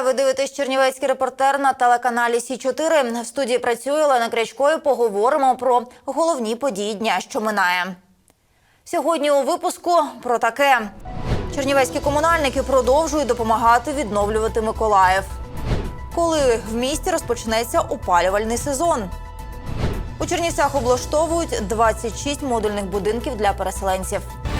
Вітаю, ви дивитесь Чернівецький репортер на телеканалі Сі 4 В студії працює Олена Крячко і Поговоримо про головні події дня, що минає. Сьогодні у випуску про таке: чернівецькі комунальники продовжують допомагати відновлювати Миколаїв. Коли в місті розпочнеться опалювальний сезон. У Чернівцях облаштовують 26 модульних будинків для переселенців. –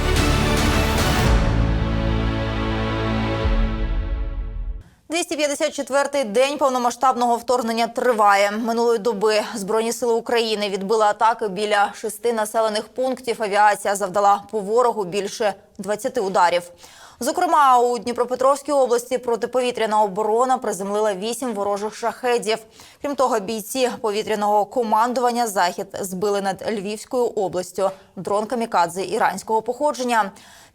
254-й день повномасштабного вторгнення триває. Минулої доби Збройні сили України відбили атаки біля шести населених пунктів. Авіація завдала по ворогу більше 20 ударів. Зокрема, у Дніпропетровській області протиповітряна оборона приземлила вісім ворожих шахедів. Крім того, бійці повітряного командування захід збили над Львівською областю дрон камікадзе іранського походження.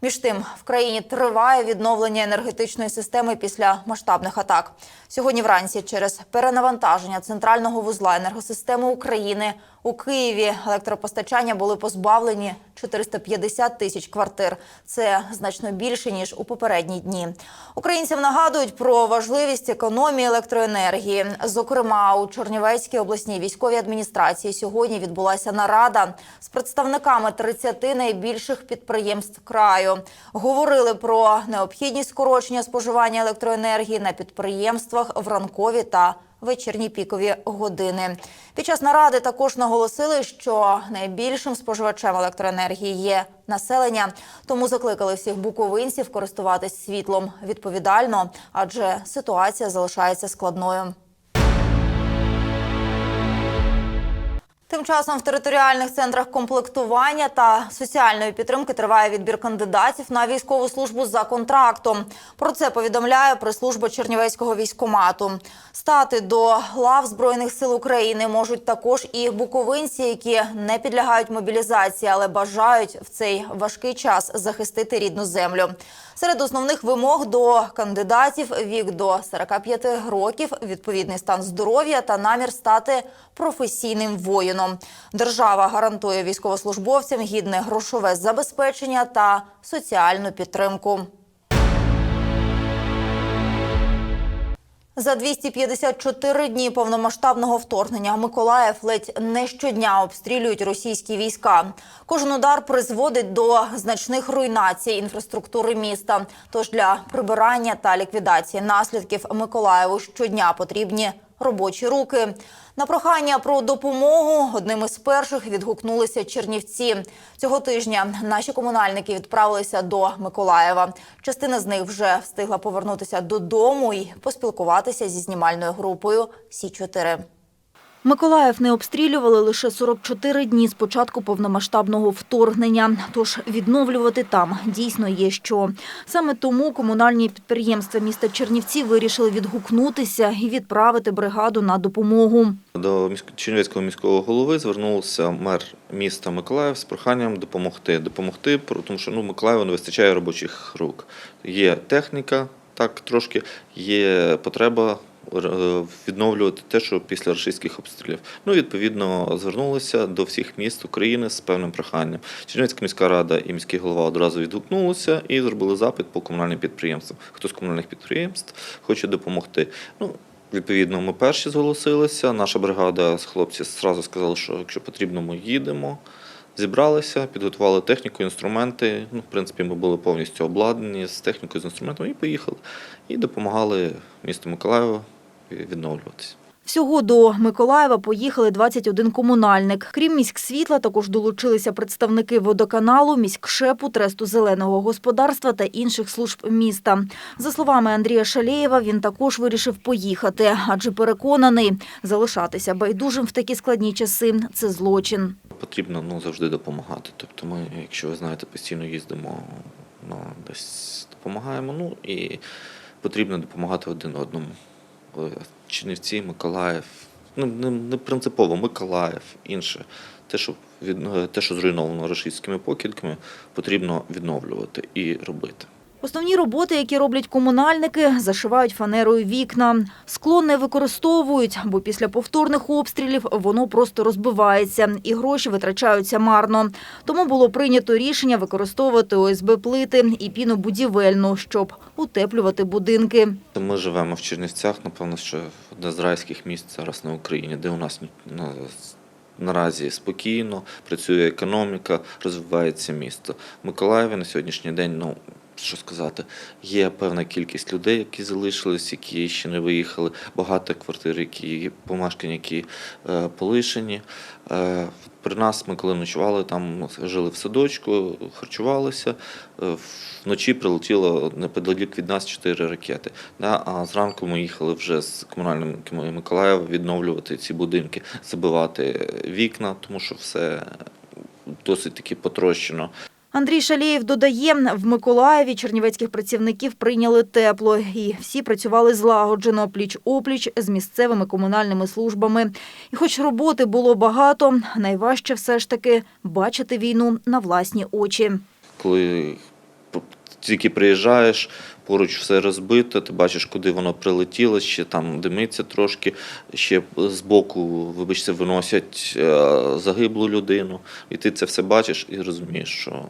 Між тим, в країні триває відновлення енергетичної системи після масштабних атак. Сьогодні вранці через перенавантаження центрального вузла енергосистеми України у Києві електропостачання були позбавлені 450 тисяч квартир. Це значно більше ніж у попередні дні. Українцям нагадують про важливість економії електроенергії. Зокрема, у Чернівецькій обласній військовій адміністрації сьогодні відбулася нарада з представниками 30 найбільших підприємств краю. Говорили про необхідність скорочення споживання електроенергії на підприємствах в ранкові та вечірні пікові години. Під час наради також наголосили, що найбільшим споживачем електроенергії є населення, тому закликали всіх буковинців користуватись світлом відповідально, адже ситуація залишається складною. Тим часом в територіальних центрах комплектування та соціальної підтримки триває відбір кандидатів на військову службу за контрактом. Про це повідомляє прес-служба Чернівецького військомату. Стати до лав збройних сил України можуть також і буковинці, які не підлягають мобілізації, але бажають в цей важкий час захистити рідну землю. Серед основних вимог до кандидатів вік до 45 років, відповідний стан здоров'я та намір стати професійним воїном. Держава гарантує військовослужбовцям гідне грошове забезпечення та соціальну підтримку. За 254 дні повномасштабного вторгнення Миколаїв ледь не щодня обстрілюють російські війська. Кожен удар призводить до значних руйнацій інфраструктури міста. Тож для прибирання та ліквідації наслідків Миколаєву щодня потрібні робочі руки. На прохання про допомогу одним із перших відгукнулися Чернівці. Цього тижня наші комунальники відправилися до Миколаєва. Частина з них вже встигла повернутися додому і поспілкуватися зі знімальною групою Сі 4 Миколаїв не обстрілювали лише 44 дні з початку повномасштабного вторгнення. Тож відновлювати там дійсно є що. Саме тому комунальні підприємства міста Чернівці вирішили відгукнутися і відправити бригаду на допомогу. До Чернівецького міського голови звернувся мер міста Миколаїв з проханням допомогти. Допомогти, тому що ну, Миколаєву не вистачає робочих рук. Є техніка, так трошки, є потреба відновлювати те, що після російських обстрілів. Ну, відповідно, звернулися до всіх міст України з певним проханням. Чернівецька міська рада і міський голова одразу відгукнулися і зробили запит по комунальним підприємствам. Хто з комунальних підприємств хоче допомогти. Ну, Відповідно, ми перші зголосилися. Наша бригада з хлопці зразу сказали, що якщо потрібно, ми їдемо. Зібралися, підготували техніку, інструменти. Ну, в принципі, ми були повністю обладнані з технікою, з інструментами і поїхали. І допомагали місту Миколаєву відновлюватися. Всього до Миколаєва поїхали 21 комунальник. Крім міськсвітла, також долучилися представники водоканалу, міськшепу, тресту зеленого господарства та інших служб міста. За словами Андрія Шалєєва, він також вирішив поїхати, адже переконаний, залишатися байдужим в такі складні часи – це злочин. Потрібно ну, завжди допомагати. Тобто ми, якщо ви знаєте, постійно їздимо, ну, десь допомагаємо. Ну і потрібно допомагати один одному. Е, Чернівці, Миколаїв. Ну, не, не принципово, Миколаїв, інше. Те, що, від, те, що зруйновано російськими покидьками, потрібно відновлювати і робити. Основні роботи, які роблять комунальники, зашивають фанерою вікна. Скло не використовують, бо після повторних обстрілів воно просто розбивається і гроші витрачаються марно. Тому було прийнято рішення використовувати ОСБ-плити і піну будівельну, щоб утеплювати будинки. Ми живемо в Чернівцях, напевно, що одне з райських міст зараз на Україні, де у нас ні- наразі спокійно, працює економіка, розвивається місто. В Миколаєві на сьогоднішній день, ну що сказати, є певна кількість людей, які залишились, які ще не виїхали. Багато квартир, які помешкання, які е, полишені. Е, при нас ми коли ночували, там жили в садочку, харчувалися. Е, Вночі прилетіло неподалік від нас чотири ракети. Да? А зранку ми їхали вже з комунальним Миколаєва відновлювати ці будинки, забивати вікна, тому що все досить таки потрощено. Андрій Шалієв додає, в Миколаєві чернівецьких працівників прийняли тепло, і всі працювали злагоджено, пліч-опліч з місцевими комунальними службами. І хоч роботи було багато, найважче все ж таки бачити війну на власні очі. коли тільки приїжджаєш, поруч все розбито, ти бачиш, куди воно прилетіло, ще там димиться трошки, ще збоку, вибачте, виносять е, загиблу людину. І ти це все бачиш і розумієш, що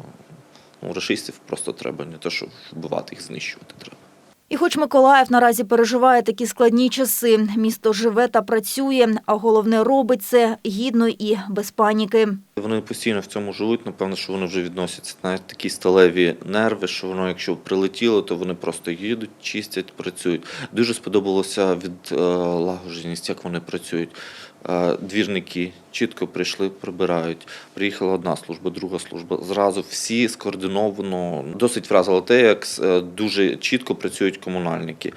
ну, рашистів просто треба не те, що вбивати їх, знищувати треба. І хоч Миколаїв наразі переживає такі складні часи, місто живе та працює, а головне робить це гідно і без паніки. Вони постійно в цьому живуть. Напевно, що вони вже відносяться на такі сталеві нерви, що воно, якщо прилетіло, то вони просто їдуть, чистять, працюють. Дуже сподобалося відлагодженість, як вони працюють. Е, Двірники чітко прийшли, прибирають. Приїхала одна служба, друга служба. Зразу всі скоординовано. Досить вразило те, як е, дуже чітко працюють комунальники.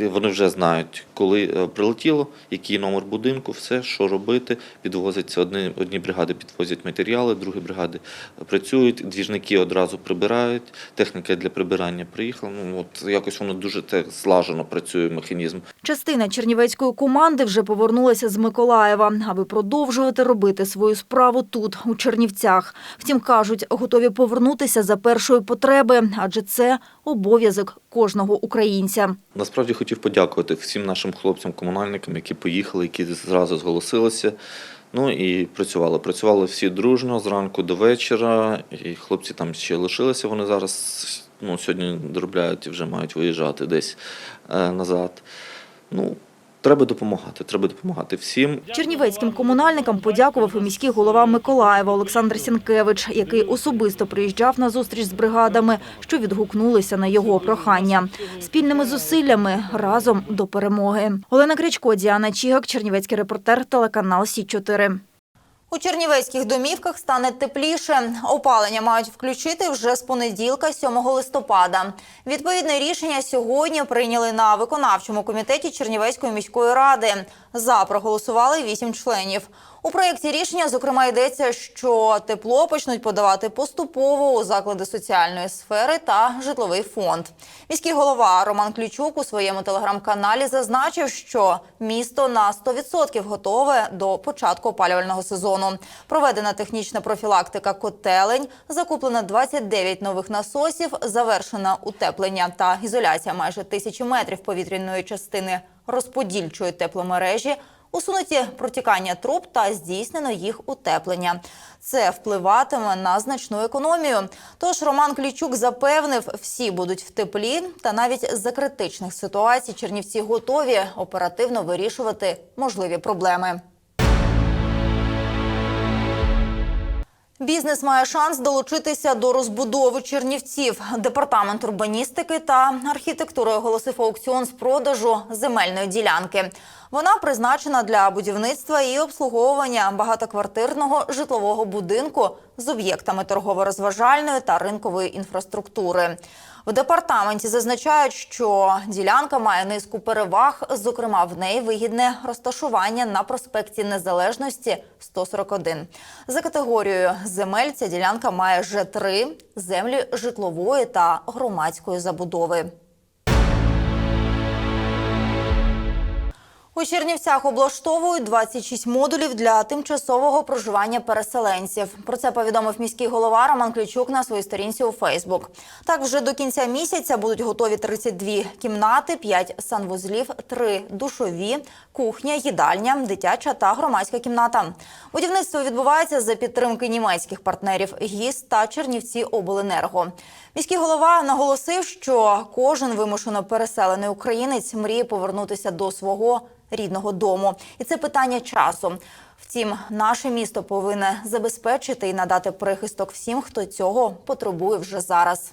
Вони вже знають, коли е, прилетіло, який номер будинку, все, що робити. Підвозиться одні, одні бригади підвозять матеріали, другі бригади працюють, двіжники одразу прибирають, техніка для прибирання приїхала. Ну от якось воно дуже так злажено працює механізм. Частина чернівецької команди вже повернулася з Миколаєва, аби продовжувати робити свою справу тут, у Чернівцях. Втім, кажуть, готові повернутися за першої потреби, адже це обов'язок кожного українця. Насправді хотів подякувати всім нашим хлопцям-комунальникам, які поїхали, які зразу зголосилися. Ну і працювали. Працювали всі дружно зранку до вечора. І хлопці там ще лишилися. Вони зараз ну, сьогодні доробляють і вже мають виїжджати десь е, назад. Ну, треба допомагати. Треба допомагати всім. Чернівецьким комунальникам подякував і міський голова Миколаєва Олександр Сінкевич, який особисто приїжджав на зустріч з бригадами, що відгукнулися на його прохання. Спільними зусиллями разом до перемоги. Олена Крячко, Діана Чігак, Чернівецький репортер, телеканал Сі 4 у Чернівецьких домівках стане тепліше. Опалення мають включити вже з понеділка, 7 листопада. Відповідне рішення сьогодні прийняли на виконавчому комітеті Чернівецької міської ради. За проголосували 8 членів. У проєкті рішення, зокрема, йдеться, що тепло почнуть подавати поступово у заклади соціальної сфери та житловий фонд. Міський голова Роман Ключук у своєму телеграм-каналі зазначив, що місто на 100% готове до початку опалювального сезону. Проведена технічна профілактика котелень, закуплено 29 нових насосів, завершено утеплення та ізоляція майже тисячі метрів повітряної частини розподільчої тепломережі. Усунуті протікання труб та здійснено їх утеплення. Це впливатиме на значну економію. Тож Роман Клічук запевнив, всі будуть в теплі, та навіть за критичних ситуацій чернівці готові оперативно вирішувати можливі проблеми. Бізнес має шанс долучитися до розбудови Чернівців. Департамент урбаністики та архітектури оголосив аукціон з продажу земельної ділянки. Вона призначена для будівництва і обслуговування багатоквартирного житлового будинку з об'єктами торгово-розважальної та ринкової інфраструктури. В департаменті зазначають, що ділянка має низку переваг. Зокрема, в неї вигідне розташування на проспекті Незалежності 141. За категорією земель ця ділянка має Ж3 – землі житлової та громадської забудови. У Чернівцях облаштовують 26 модулів для тимчасового проживання переселенців. Про це повідомив міський голова Роман Клічук на своїй сторінці у Фейсбук. Так, вже до кінця місяця будуть готові 32 кімнати, 5 санвузлів, 3 душові, кухня, їдальня, дитяча та громадська кімната. Будівництво відбувається за підтримки німецьких партнерів ГІС та Чернівці обленерго. Міський голова наголосив, що кожен вимушено переселений українець мріє повернутися до свого рідного дому, і це питання часу. Втім, наше місто повинне забезпечити і надати прихисток всім, хто цього потребує вже зараз.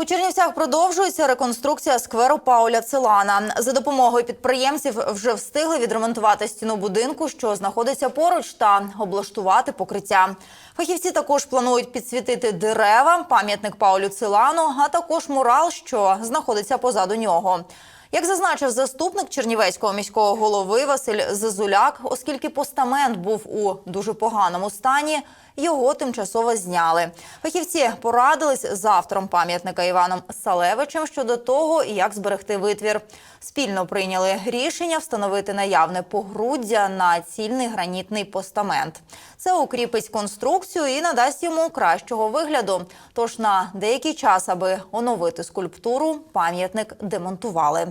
У Чернівцях продовжується реконструкція скверу Пауля Целана. За допомогою підприємців вже встигли відремонтувати стіну будинку, що знаходиться поруч, та облаштувати покриття. Фахівці також планують підсвітити дерева, пам'ятник Паулю Целану, а також мурал, що знаходиться позаду нього. Як зазначив заступник Чернівецького міського голови Василь Зазуляк, оскільки постамент був у дуже поганому стані, його тимчасово зняли. Фахівці порадились з автором пам'ятника Іваном Салевичем щодо того, як зберегти витвір. Спільно прийняли рішення встановити наявне погруддя на цільний гранітний постамент. Це укріпить конструкцію і надасть йому кращого вигляду. Тож на деякий час, аби оновити скульптуру, пам'ятник демонтували.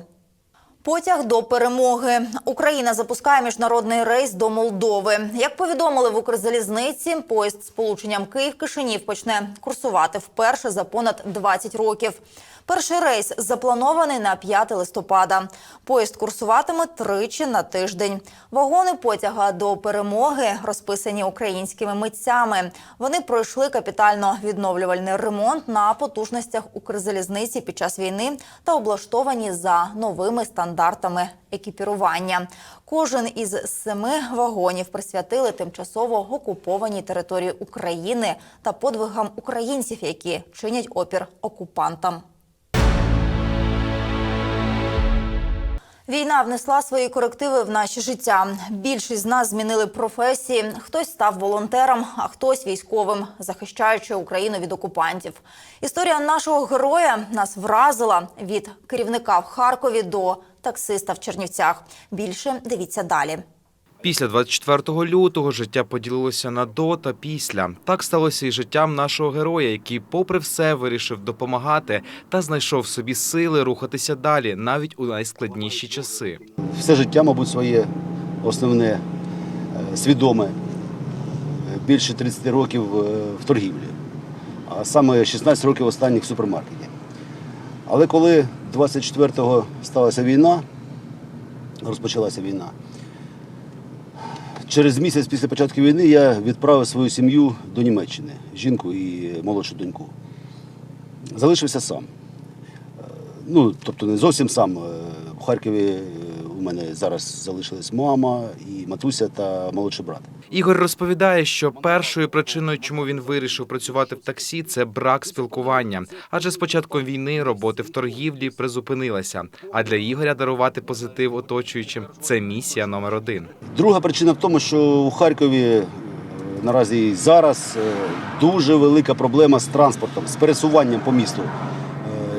Потяг до перемоги. Україна запускає міжнародний рейс до Молдови. Як повідомили в Укрзалізниці, поїзд з полученням Київ-Кишинів почне курсувати вперше за понад 20 років. Перший рейс запланований на 5 листопада. Поїзд курсуватиме тричі на тиждень. Вагони потяга до перемоги розписані українськими митцями. Вони пройшли капітально відновлювальний ремонт на потужностях Укрзалізниці під час війни та облаштовані за новими стандартами екіпірування. Кожен із семи вагонів присвятили тимчасово окупованій території України та подвигам українців, які чинять опір окупантам. Війна внесла свої корективи в наші життя. Більшість з нас змінили професії. Хтось став волонтером, а хтось військовим, захищаючи Україну від окупантів. Історія нашого героя нас вразила від керівника в Харкові до таксиста в Чернівцях. Більше дивіться далі. Після 24 лютого життя поділилося на до та після. Так сталося і життям нашого героя, який, попри все, вирішив допомагати та знайшов собі сили рухатися далі, навіть у найскладніші часи. все життя, мабуть, своє основне е, свідоме. Більше 30 років е, в торгівлі, а саме 16 років останніх в супермаркеті. Але коли 24-го сталася війна, розпочалася війна, через місяць після початку війни я відправив свою сім'ю до Німеччини, жінку і молодшу доньку. Залишився сам. Ну, тобто не зовсім сам. Е, У Харкові е, у мене зараз залишилась мама і матуся та молодший брат. Ігор розповідає, що першою причиною, чому він вирішив працювати в таксі, це брак спілкування. Адже з початком війни роботи в торгівлі призупинилася. А для Ігоря дарувати позитив оточуючим це місія номер один. Друга причина в тому, що у Харкові е, наразі зараз е, дуже велика проблема з транспортом, з пересуванням по місту.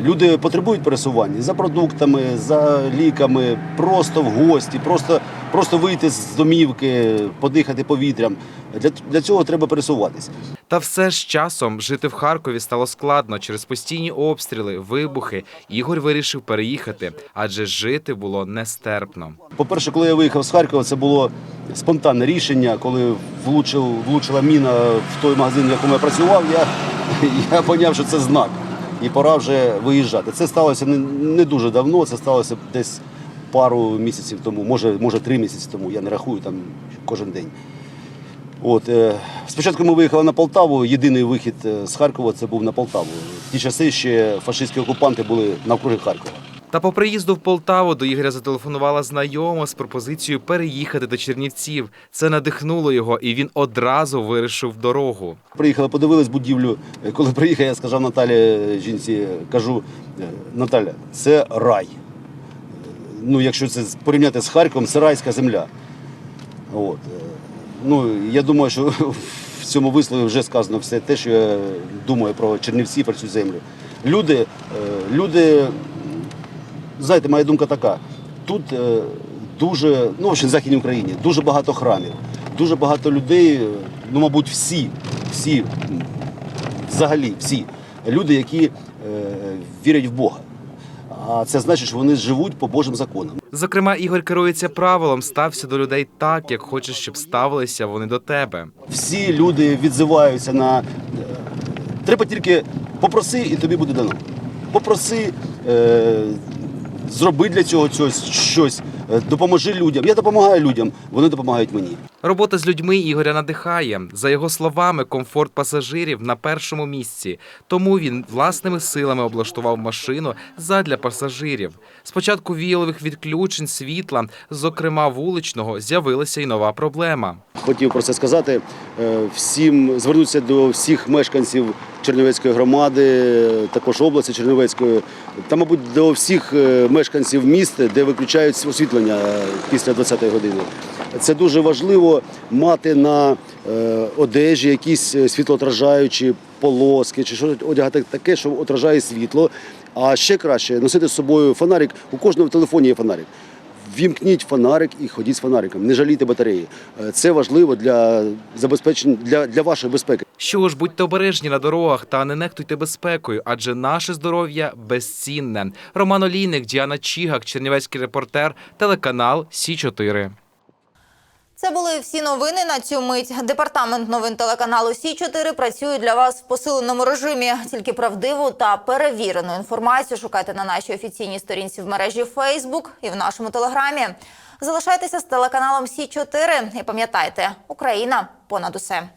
Люди потребують пересування за продуктами, за ліками, просто в гості, просто, просто вийти з домівки, подихати повітрям. Для, для цього треба пересуватися. Та все ж часом жити в Харкові стало складно через постійні обстріли, вибухи. Ігор вирішив переїхати, адже жити було нестерпно. По-перше, коли я виїхав з Харкова, це було спонтанне рішення. Коли влучив, влучила міна в той магазин, в якому я працював, я, я поняв, що це знак. І пора вже виїжджати. Це сталося не, дуже давно, це сталося десь пару місяців тому, може, може три місяці тому, я не рахую там кожен день. От, е, спочатку ми виїхали на Полтаву. Єдиний вихід е, з Харкова це був на Полтаву. В ті часи ще фашистські окупанти були навкруги Харкова. Та по приїзду в Полтаву до Ігоря зателефонувала знайома з пропозицією переїхати до Чернівців. Це надихнуло його, і він одразу вирішив дорогу. Приїхали, подивились будівлю. Коли приїхав, я сказав Наталі жінці, кажу, «Е, Наталя, це рай. Ну, якщо це порівняти з Харковом, це райська земля. От. е, Ну, я думаю, що в цьому вислові вже сказано все те, що я думаю про Чернівці, про цю землю. Люди, е, люди, знаєте, моя думка така. Тут е, дуже, ну, в общем, Західній Україні, дуже багато храмів, дуже багато людей, ну, мабуть, всі, всі, взагалі всі люди, які е, вірять в Бога. А це значить, що вони живуть по Божим законам. Зокрема, Ігор керується правилом стався до людей так, як хочеш, щоб ставилися вони до тебе. Всі люди відзиваються на. е, Треба тільки попроси, і тобі буде дано. Попроси, е, зроби для цього щось, щось, е, допоможи людям. Я допомагаю людям, вони допомагають мені. Робота з людьми Ігоря надихає. За його словами, комфорт пасажирів на першому місці. Тому він власними силами облаштував машину задля пасажирів. Спочатку віялових відключень світла, зокрема вуличного, з'явилася й нова проблема. Хотів про це сказати. Е, Всім звернутися до всіх мешканців Чернівецької громади, також області Чернівецької, та, мабуть, до всіх е, мешканців міст, де виключають освітлення е, після 20-ї години. Це дуже важливо мати на е, одежі якісь світлоотражаючі полоски чи щось одягати таке, що отражає світло. А ще краще носити з собою фонарик. У кожного в телефоні є фонарик. Вімкніть фонарик і ходіть з фонариком. Не жалійте батареї. Це важливо для забезпечення для, для вашої безпеки. Що ж, будьте обережні на дорогах та не нехтуйте безпекою, адже наше здоров'я безцінне. Роман Олійник, Діана Чігак, Чернівецький репортер, телеканал Сі 4 Це були всі новини на цю мить. Департамент новин телеканалу Сі 4 працює для вас в посиленому режимі. Тільки правдиву та перевірену інформацію шукайте на нашій офіційній сторінці в мережі Facebook і в нашому телеграмі. Залишайтеся з телеканалом Сі 4 і пам'ятайте, Україна понад усе.